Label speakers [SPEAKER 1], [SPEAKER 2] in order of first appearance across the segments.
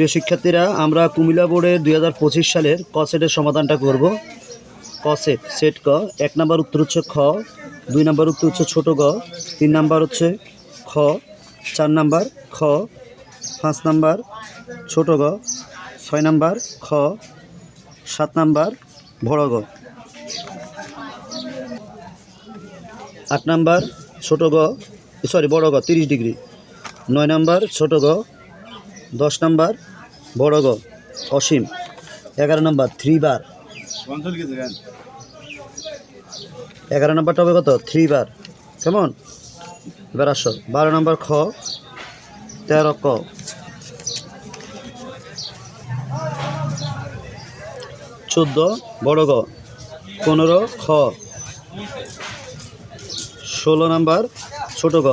[SPEAKER 1] প্রিয় শিক্ষার্থীরা, আমরা কুমিল্লা বোর্ডের দুই সালের ক সেটের সমাধানটা করব। ক সেট সেট ক, এক নাম্বার উত্তর হচ্ছে খ, দুই নাম্বার উত্তর হচ্ছে ছোট গ, তিন নাম্বার হচ্ছে খ, চার নাম্বার খ, পাঁচ নাম্বার ছোট গ, ছয় নাম্বার খ, সাত নাম্বার বড় গ। আট নাম্বার ছোট গ সরি বড় গ, তিরিশ ডিগ্রি। নয় নাম্বার ছোট গ, দশ নাম্বার বড় গ অসীম। এগারো নাম্বার থ্রি বার এগারো নাম্বারটা হবে কত? থ্রি বার কেমন? এবার আসো বারো নাম্বার খ তেরো ক। চোদ্দ বড় গ পনেরো খ। ষোলো নম্বর ছোট গ।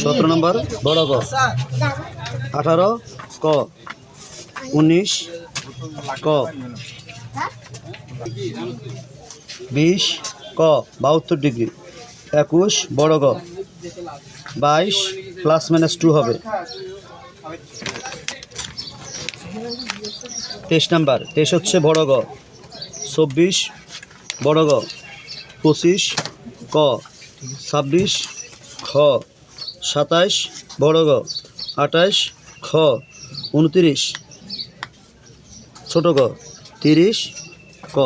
[SPEAKER 1] সতেরো নম্বর, বড় গ আঠারো, ক। উনিশ, ক। বিশ, ক। বাহাত্তর ডিগ্রি। একুশ, বড় গ বাইশ প্লাস মাইনাস টু হবে। তেইশ নাম্বার, তেইশ হচ্ছে বড় গ। চব্বিশ, বড় গ। পঁচিশ, ক। ছাব্বিশ খ সাতাইশ বড় গ আঠাইশ খ উনতিরিশ ছোট গ তিরিশ ক।